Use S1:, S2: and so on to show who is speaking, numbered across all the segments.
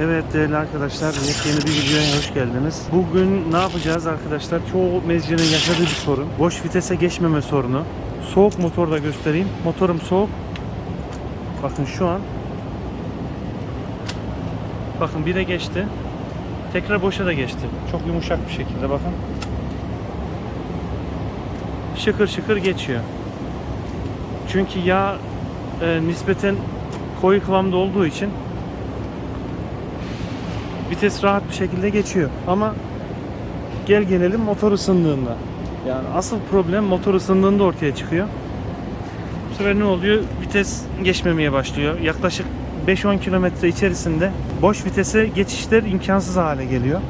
S1: Evet değerli arkadaşlar yepyeni bir videoya hoş geldiniz. Bugün ne yapacağız arkadaşlar? Çoğu mezcinin yaşadığı bir sorun. Boş vitese geçmeme sorunu. Soğuk motorda göstereyim. Motorum soğuk. Bakın şu an. Bakın bire geçti. Tekrar boşa da geçti. Çok yumuşak bir şekilde bakın. Şıkır şıkır geçiyor. Çünkü yağ e, nispeten koyu kıvamda olduğu için vites rahat bir şekilde geçiyor. Ama gel gelelim motor ısındığında. Yani asıl problem motor ısındığında ortaya çıkıyor. Bu sefer ne oluyor? Vites geçmemeye başlıyor. Yaklaşık 5-10 kilometre içerisinde boş vitese geçişler imkansız hale geliyor.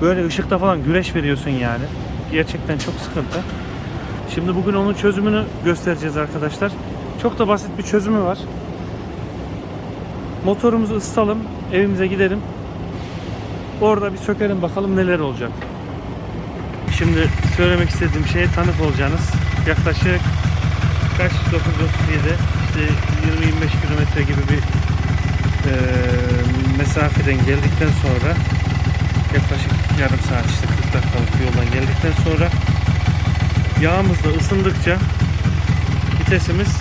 S1: Böyle ışıkta falan güreş veriyorsun yani. Gerçekten çok sıkıntı. Şimdi bugün onun çözümünü göstereceğiz arkadaşlar. Çok da basit bir çözümü var. Motorumuzu ısıtalım, evimize gidelim. Orada bir sökelim bakalım neler olacak. Şimdi söylemek istediğim şeye tanık olacaksınız. Yaklaşık kaç 937 işte 20-25 kilometre gibi bir eee, mesafeden geldikten sonra yaklaşık yarım saat işte 40 dakikalık yoldan geldikten sonra yağımız da ısındıkça vitesimiz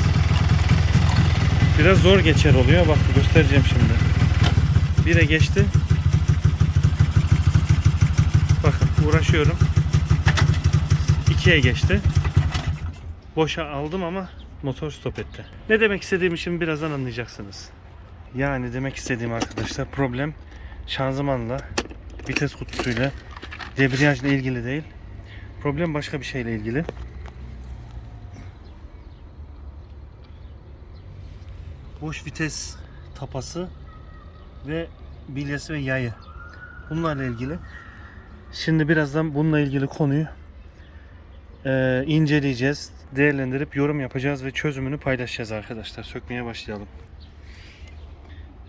S1: biraz zor geçer oluyor. Bak göstereceğim şimdi. Bire geçti. Bakın uğraşıyorum. 2'ye geçti. Boşa aldım ama motor stop etti. Ne demek istediğimi şimdi birazdan anlayacaksınız. Yani demek istediğim arkadaşlar problem şanzımanla, vites kutusuyla, debriyajla ilgili değil. Problem başka bir şeyle ilgili. Boş vites tapası ve bilyesi ve yayı. Bunlarla ilgili. Şimdi birazdan bununla ilgili konuyu eee, inceleyeceğiz, değerlendirip yorum yapacağız ve çözümünü paylaşacağız arkadaşlar. Sökmeye başlayalım.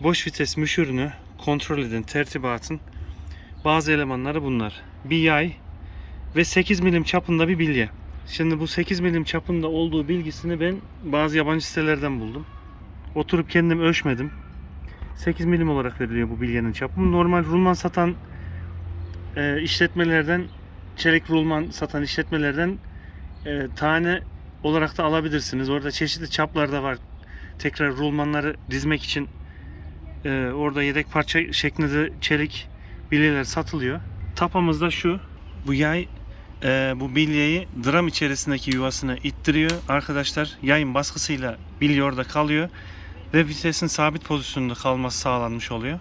S1: Boş vites müşürünü kontrol eden tertibatın bazı elemanları bunlar. Bir yay ve 8 milim çapında bir bilye. Şimdi bu 8 milim çapında olduğu bilgisini ben bazı yabancı sitelerden buldum. Oturup kendim ölçmedim. 8 milim olarak veriliyor bu bilyenin çapı. Normal rulman satan e, işletmelerden çelik rulman satan işletmelerden e, tane olarak da alabilirsiniz. Orada çeşitli çaplar da var. Tekrar rulmanları dizmek için e, orada yedek parça şeklinde de çelik bilyeler satılıyor. Tapamız da şu. Bu yay e, bu bilyeyi dram içerisindeki yuvasına ittiriyor. Arkadaşlar yayın baskısıyla bilye orada kalıyor ve vitesin sabit pozisyonda kalması sağlanmış oluyor.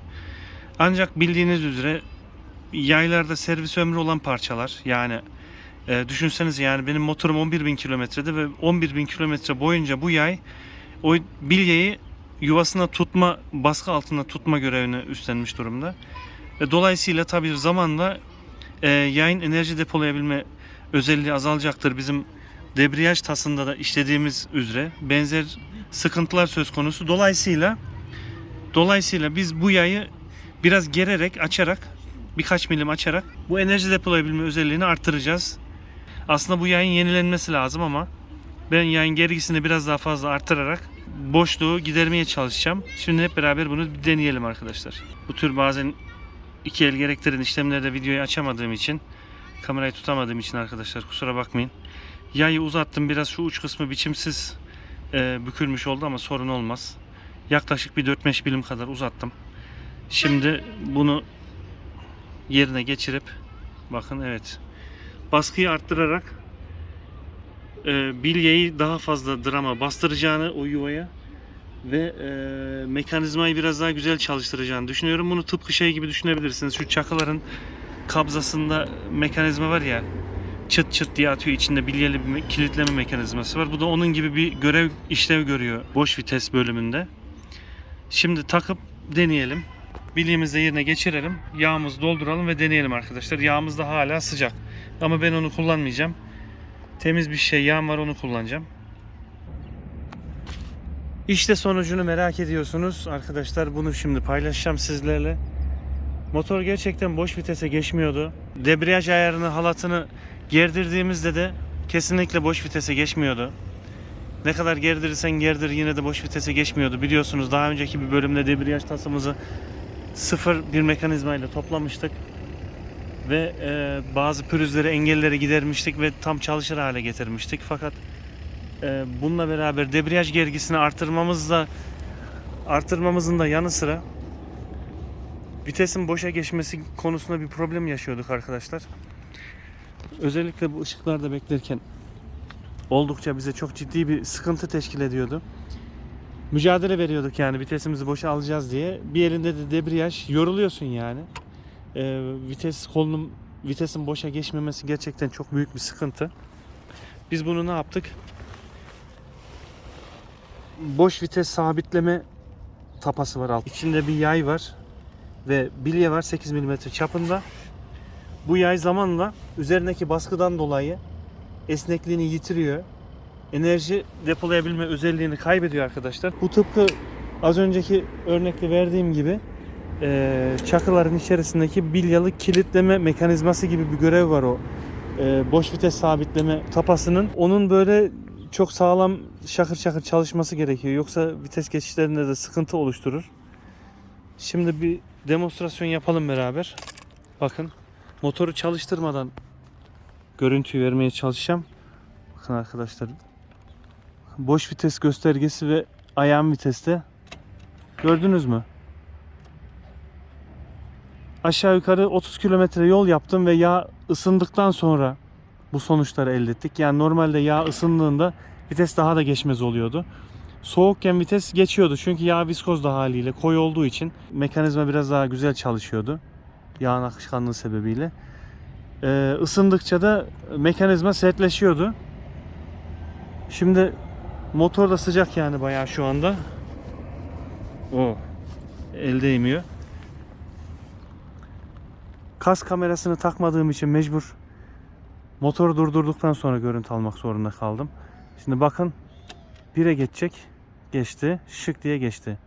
S1: Ancak bildiğiniz üzere yaylarda servis ömrü olan parçalar yani e, düşünseniz yani benim motorum 11.000 kilometrede ve 11.000 kilometre boyunca bu yay o bilyeyi yuvasına tutma baskı altında tutma görevini üstlenmiş durumda. E, dolayısıyla tabii zamanla e, yayın enerji depolayabilme özelliği azalacaktır. Bizim debriyaj tasında da işlediğimiz üzere benzer sıkıntılar söz konusu. Dolayısıyla dolayısıyla biz bu yayı biraz gererek açarak birkaç milim açarak bu enerji depolayabilme özelliğini arttıracağız. Aslında bu yayın yenilenmesi lazım ama ben yayın gergisini biraz daha fazla arttırarak boşluğu gidermeye çalışacağım. Şimdi hep beraber bunu bir deneyelim arkadaşlar. Bu tür bazen iki el gerektiren işlemlerde videoyu açamadığım için kamerayı tutamadığım için arkadaşlar kusura bakmayın. Yayı uzattım biraz şu uç kısmı biçimsiz e, bükülmüş oldu ama sorun olmaz. Yaklaşık bir 4-5 milim kadar uzattım. Şimdi bunu yerine geçirip bakın evet baskıyı arttırarak e, bilyeyi daha fazla drama bastıracağını o yuvaya ve e, mekanizmayı biraz daha güzel çalıştıracağını düşünüyorum. Bunu tıpkı şey gibi düşünebilirsiniz. Şu çakıların kabzasında mekanizma var ya çıt çıt diye atıyor içinde bilyeli bir me- kilitleme mekanizması var. Bu da onun gibi bir görev işlev görüyor boş vites bölümünde. Şimdi takıp deneyelim. Bilyemizi de yerine geçirelim. Yağımızı dolduralım ve deneyelim arkadaşlar. Yağımız da hala sıcak. Ama ben onu kullanmayacağım. Temiz bir şey yağım var onu kullanacağım. İşte sonucunu merak ediyorsunuz. Arkadaşlar bunu şimdi paylaşacağım sizlerle. Motor gerçekten boş vitese geçmiyordu. Debriyaj ayarını halatını gerdirdiğimizde de kesinlikle boş vitese geçmiyordu. Ne kadar gerdirirsen gerdir yine de boş vitese geçmiyordu. Biliyorsunuz daha önceki bir bölümde debriyaj tasımızı sıfır bir mekanizmayla toplamıştık ve e, bazı pürüzleri, engelleri gidermiştik ve tam çalışır hale getirmiştik. Fakat e, bununla beraber debriyaj gergisini artırmamızla artırmamızın da yanı sıra vitesin boşa geçmesi konusunda bir problem yaşıyorduk arkadaşlar. Özellikle bu ışıklarda beklerken oldukça bize çok ciddi bir sıkıntı teşkil ediyordu. Mücadele veriyorduk yani vitesimizi boşa alacağız diye. Bir elinde de debriyaj yoruluyorsun yani. Ee, vites kolunun vitesin boşa geçmemesi gerçekten çok büyük bir sıkıntı. Biz bunu ne yaptık? Boş vites sabitleme tapası var alt. İçinde bir yay var ve bilye var 8 mm çapında. Bu yay zamanla üzerindeki baskıdan dolayı esnekliğini yitiriyor. Enerji depolayabilme özelliğini kaybediyor arkadaşlar. Bu tıpkı az önceki örnekte verdiğim gibi eee, çakıların içerisindeki bilyalı kilitleme mekanizması gibi bir görev var o. Eee, boş vites sabitleme tapasının. Onun böyle çok sağlam şakır şakır çalışması gerekiyor. Yoksa vites geçişlerinde de sıkıntı oluşturur. Şimdi bir demonstrasyon yapalım beraber. Bakın motoru çalıştırmadan görüntüyü vermeye çalışacağım. Bakın arkadaşlar. Boş vites göstergesi ve ayağım viteste. Gördünüz mü? Aşağı yukarı 30 kilometre yol yaptım ve yağ ısındıktan sonra bu sonuçları elde ettik. Yani normalde yağ ısındığında vites daha da geçmez oluyordu. Soğukken vites geçiyordu çünkü yağ viskoz da haliyle koyu olduğu için mekanizma biraz daha güzel çalışıyordu. Yağın akışkanlığı sebebiyle. Ee, da mekanizma sertleşiyordu. Şimdi motor da sıcak yani bayağı şu anda. O el değmiyor. Kas kamerasını takmadığım için mecbur motoru durdurduktan sonra görüntü almak zorunda kaldım. Şimdi bakın 1'e geçecek. Geçti. Şık diye geçti.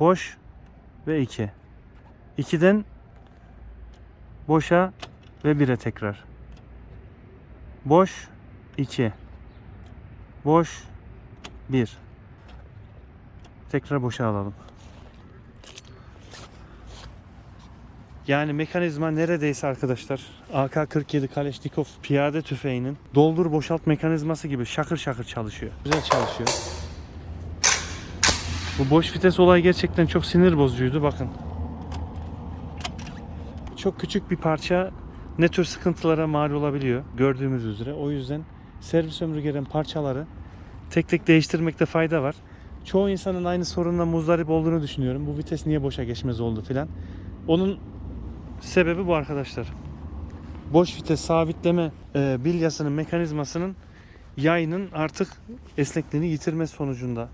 S1: Boş ve 2. 2'den boşa ve 1'e tekrar. Boş 2. Boş 1. Tekrar boşa alalım. Yani mekanizma neredeyse arkadaşlar AK-47 Kalashnikov piyade tüfeğinin doldur boşalt mekanizması gibi şakır şakır çalışıyor. Güzel çalışıyor. Bu boş vites olayı gerçekten çok sinir bozucuydu bakın. Çok küçük bir parça ne tür sıkıntılara mal olabiliyor gördüğümüz üzere. O yüzden servis ömrü gelen parçaları tek tek değiştirmekte fayda var. Çoğu insanın aynı sorunla muzdarip olduğunu düşünüyorum. Bu vites niye boşa geçmez oldu filan. Onun sebebi bu arkadaşlar. Boş vites sabitleme e, bilyasının mekanizmasının yayının artık esnekliğini yitirmesi sonucunda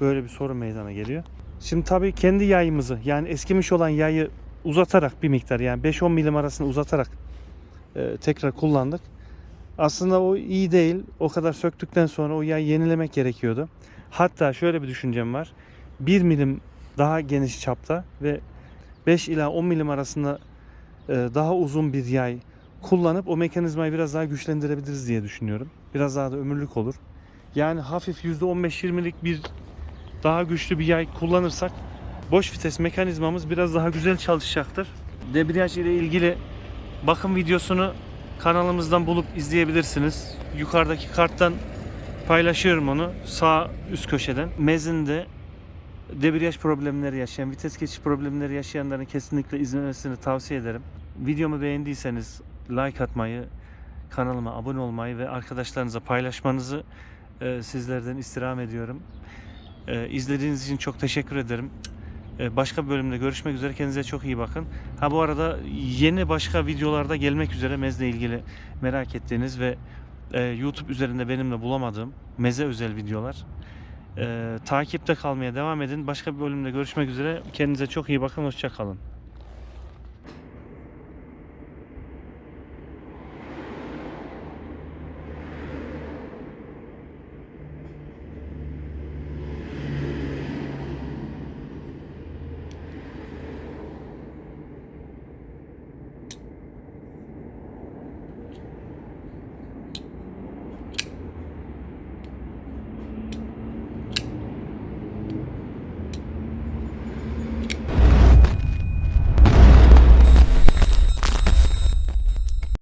S1: böyle bir sorun meydana geliyor. Şimdi tabii kendi yayımızı yani eskimiş olan yayı uzatarak bir miktar yani 5-10 milim arasını uzatarak e, tekrar kullandık. Aslında o iyi değil. O kadar söktükten sonra o yayı yenilemek gerekiyordu. Hatta şöyle bir düşüncem var. 1 milim daha geniş çapta ve 5 ila 10 milim arasında e, daha uzun bir yay kullanıp o mekanizmayı biraz daha güçlendirebiliriz diye düşünüyorum. Biraz daha da ömürlük olur. Yani hafif %15-20'lik bir daha güçlü bir yay kullanırsak boş vites mekanizmamız biraz daha güzel çalışacaktır. Debriyaj ile ilgili bakım videosunu kanalımızdan bulup izleyebilirsiniz. Yukarıdaki karttan paylaşıyorum onu sağ üst köşeden. Mezinde debriyaj problemleri yaşayan, vites geçiş problemleri yaşayanların kesinlikle izlemesini tavsiye ederim. Videomu beğendiyseniz like atmayı, kanalıma abone olmayı ve arkadaşlarınıza paylaşmanızı e, sizlerden istirham ediyorum. E, izlediğiniz için çok teşekkür ederim. E, başka bir bölümde görüşmek üzere. Kendinize çok iyi bakın. Ha bu arada yeni başka videolarda gelmek üzere mezle ilgili merak ettiğiniz ve e, YouTube üzerinde benimle bulamadığım meze özel videolar. E, takipte kalmaya devam edin. Başka bir bölümde görüşmek üzere. Kendinize çok iyi bakın. Hoşçakalın.